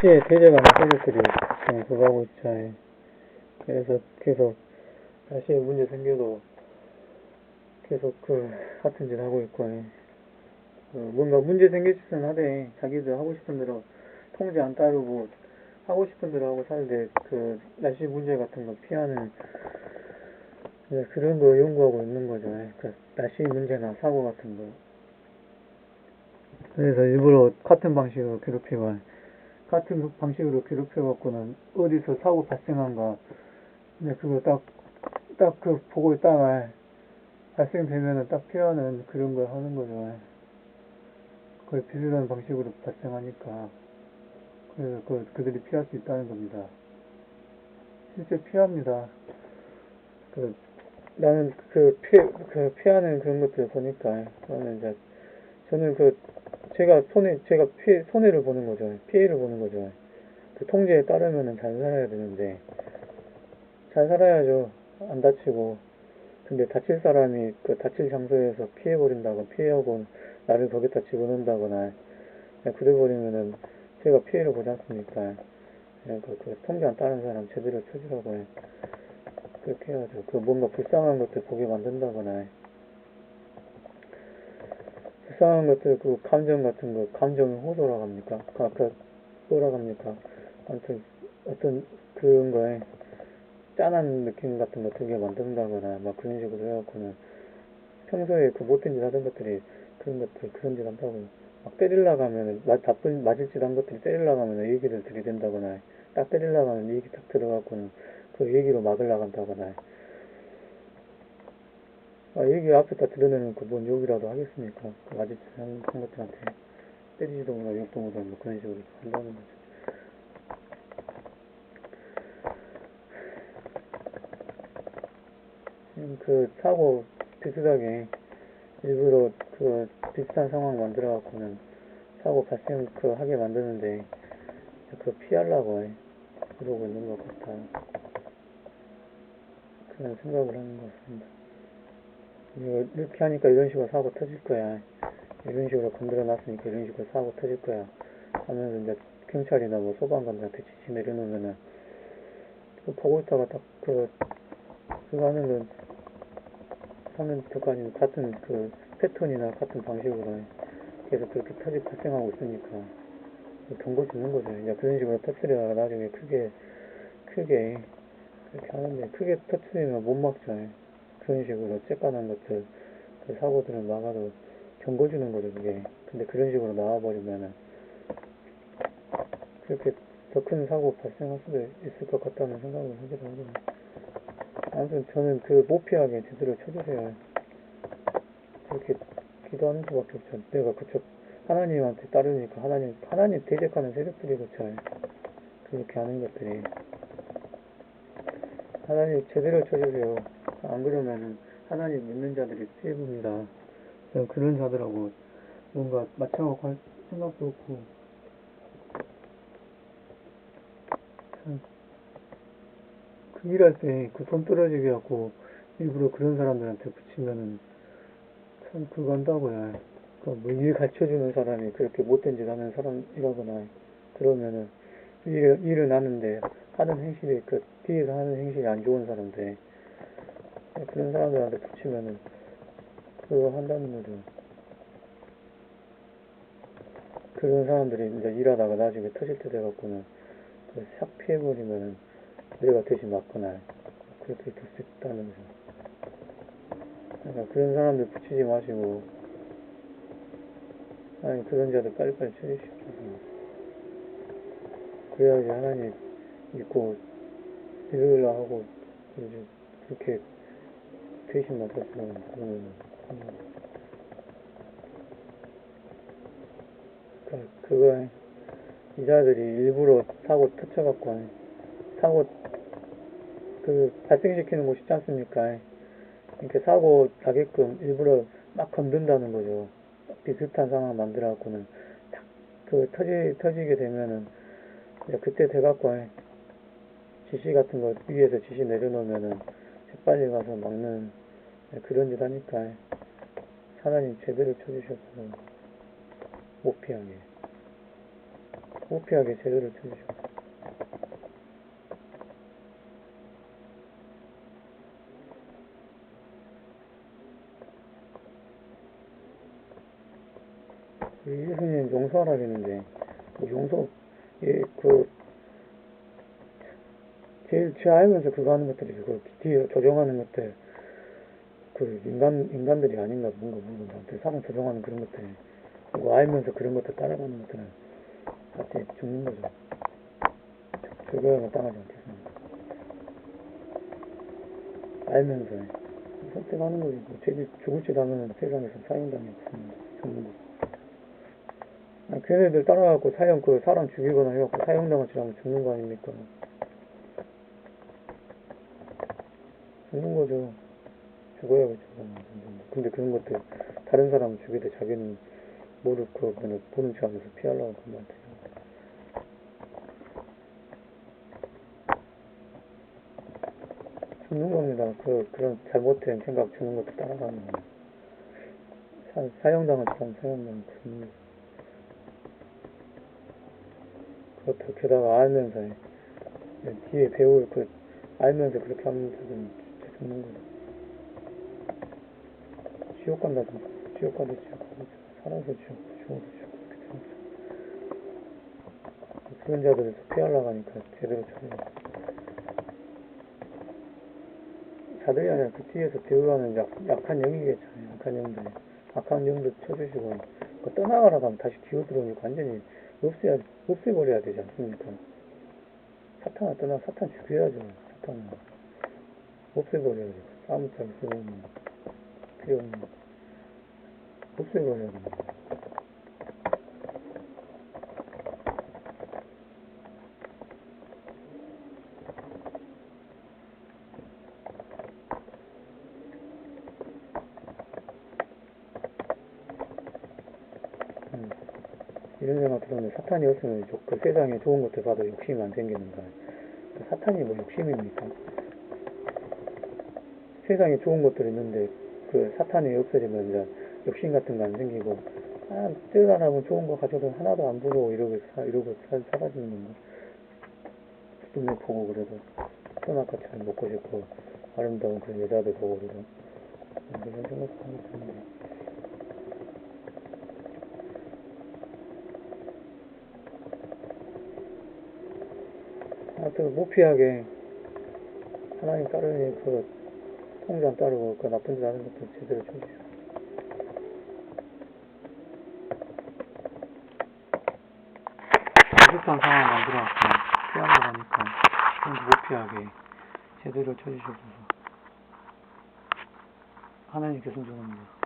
대제가 세력들이 지금 그거 하고 있잖아요. 그래서 계속 다시 문제 생겨도 계속 그 같은 짓 하고 있고 예. 그 뭔가 문제 생길 짓은 하되 자기들 하고 싶은 대로 통제 안 따르고 하고 싶은 대로 하고 살되 그 날씨 문제 같은 거 피하는 예, 그런 거 연구하고 있는 거죠. 예. 그 날씨 문제나 사고 같은 거. 그래서 일부러 같은 방식으로 괴롭히고 같은 방식으로 괴롭혀갖고는 어디서 사고 발생한가 근데 그거 딱딱 그 보고 있다가 발생되면은 딱 피하는 그런 걸 하는 거죠. 거의 비슷한 방식으로 발생하니까 그래서 그, 그들이 피할 수 있다는 겁니다. 실제 피합니다. 그 나는 그 피, 그 피하는 그런 것들을 보니까 저는 이제 저는 그 제가 손해 제가 피 손해를 보는 거죠. 피해를 보는 거죠. 그 통제에 따르면은 잘 살아야 되는데 잘 살아야죠. 안 다치고 근데 다칠 사람이 그 다칠 장소에서 피해 버린다거나 피해하고 나를 거기다 집어넣는다거나 그래 버리면은 제가 피해를 보지 않습니까? 그러니까 그 통제 안 따르는 사람 제대로 쳐주라고 해. 그렇게 해야죠. 그 뭔가 불쌍한 것들 보게 만든다거나 불쌍한 것들 그 감정 같은 거 감정이 호소라고 합니까? 그 아까 뭐라고 합니까? 아무튼 어떤 그런 거에 짠한 느낌 같은 거 들게 만든다거나 막 그런 식으로 해갖고는 평소에 그 못된 짓 하던 것들이 그런 것들 그런 짓 한다고 막 때리려고 하면은 마, 나쁜 맞을 짓 한 것들이 때리려고 하면은 얘기를 들이댄다거나 딱 때리려고 하면 얘기 딱 들어갖고는 그 얘기로 막으려고 한다거나 아, 얘기 앞에 다 드러내는 그뭔 욕이라도 하겠습니까? 그짓 한, 한 것들한테 때리지도 못하고 욕도 못하고 뭐 그런 식으로 한다는 거죠. 그 사고 비슷하게 일부러 그 비슷한 상황 만들어 갖고는 사고 발생 그 하게 만드는데 그 피하려고 해. 그러고 있는 것 같아. 그런 생각을 하는 것 같습니다. 이거 이렇게 하니까 이런 식으로 사고 터질 거야. 이런 식으로 건드려 놨으니까 이런 식으로 사고 터질 거야. 하면서 이제 경찰이나 뭐 소방관들한테 지시 내려놓으면은 그 보고 있다가 딱그 그거 건 하면 될거 아니에요. 같은 그 패턴이나 같은 방식으로 계속 그렇게 터지 발생하고 있으니까 경고 주는 거죠. 이제 그런 식으로 터트려야 나중에 크게 크게 그렇게 하는데 크게 터트리면 못 막죠. 그런 식으로 쬐깐한 것들 그 사고들을 막아도 경고 주는 거죠. 그게 근데 그런 식으로 나와버리면은 그렇게 더 큰 사고 발생할 수도 있을 것 같다는 생각을 되는 거예요. 아무튼 저는 그 못 피하게 제대로 쳐주세요. 그렇게 기도하는 수밖에 없죠. 내가 그쪽 하나님한테 따르니까 하나님 하나님 대적하는 세력들이 그쵸. 그렇게 하는 것들이 하나님 제대로 쳐주세요. 안 그러면은 하나님 믿는 자들이 피해 봅니다. 저는 그런 자들하고 뭔가 맞춰갖고 할 생각도 없고 참, 그 일할 때 그 손 떨어지게 하고 일부러 그런 사람들한테 붙이면은 참 그거 한다고요. 그뭐일 가르쳐주는 사람이 그렇게 못된 짓 하는 사람이라거나 그러면은 일을, 일을 하는데 하는 행실이 그 뒤에서 하는 행실이 안 좋은 사람들 그런 사람들한테 붙이면은 그거 한다는 거죠. 그런 사람들이 이제 일하다가 나중에 터질 때 돼갖고는 그싹 피해버리면은 내가 대신 맞거나 그렇게 거죠. 그러니까 그런 사람들 붙이지 마시고 아니 그런 자들 빨리빨리 처리시켜서 그래야지 하나님 믿고 믿으려 하고 그렇게 대신 맡았으면 그러면 그 그거 이 자들이 일부러 사고 터쳐갖고 사고 그 발생시키는 곳 있지 않습니까? 이렇게 사고 나게끔 일부러 막 건든다는 거죠. 비슷한 상황 만들어갖고는 탁 그 터지 터지게 되면은 그때 돼갖고 지시 같은 거 위에서 지시 내려놓으면은 빨리 가서 막는 그런 짓 하니까 하나님 제대로 쳐주셔서 못 피하게. 호피하게 제대로 쳐주시고. 우리 예수님 용서하라겠는데, 뭐 용서, 예, 그, 제일 제 알면서 그거 하는 것들이 그 뒤에 조정하는 것들, 그 인간, 인간들이 아닌가 뭔가 모르겠는데, 사람 조정하는 그런 것들, 그거 알면서 그런 것들 따라가는 것들은 같이 죽는 거죠. 죽어야만 당하지 않겠습니까? 알면서 선택하는 거지. 뭐 제일 죽을 줄 알면 세상에서 사형당이 없습니다. 죽는 거. 아, 걔네들 따라가고 사형, 그 사람 죽이거나 해갖고 사형당하지 않으면 죽는 거 아닙니까? 거죠. 죽어야겠죠. 근데 그런 것들, 다른 사람 죽이되 자기는 모르고 그냥 보는 척 하면서 피하려고 그런 것 같아요. 죽는 겁니다. 그, 그런 잘못된 생각 주는 것도 따라가는 거예요. 사, 사형당한 사람 사형당한 죽는 거. 그것도 게다가 알면서 해. 뒤에 배울 그 알면서 그렇게 하는 진짜 죽는 거죠. 지옥 간다 지옥 가도 지옥 가도 살아서 지옥 죽어서 지옥 그렇게 되는 거죠. 그런 자들에서 피하려고 하니까 제대로 처리해. 자들이 아니라 그 뒤에서 배우하는 약, 약한 영이겠잖아요. 약한 영들. 악한 영들 쳐주시고, 그 떠나가라고 하면 다시 기어 들어오니까 완전히 없애야, 없애버려야 되지 않습니까? 사탄아 떠나, 사탄 죽여야죠. 사탄은. 없애버려야죠. 아무 짝이 쓸모없는, 필요 없는. 없애버려야 됩니다. 음. 이런 생각 들었는데 사탄이 없으면 저- 그 세상에 좋은 것들 봐도 욕심이 안 생기는가. 그 사탄이 뭐 욕심입니까? 세상에 좋은 것들이 있는데 그 사탄이 없어지면 이제 욕심 같은 거 안 생기고 아, 뜨다라면 좋은 거 가져도 하나도 안 부러워 이러고 사, 이러고 살, 사라지는 건가. 눈에 보고 그래도 소나카처럼 먹고 싶고 아름다운 그런 여자들 보고 그래도 그런 생각하는 것 같은데. 하여튼 무피하게 하나님 따르니 그 통장 따르고 그 나쁜 짓 하는 것도 제대로 쳐주시고 비슷한 상황 만들어갖고 피하려고 하니까 좀 무피하게 제대로 쳐주셔서 하나님께 순종합니다.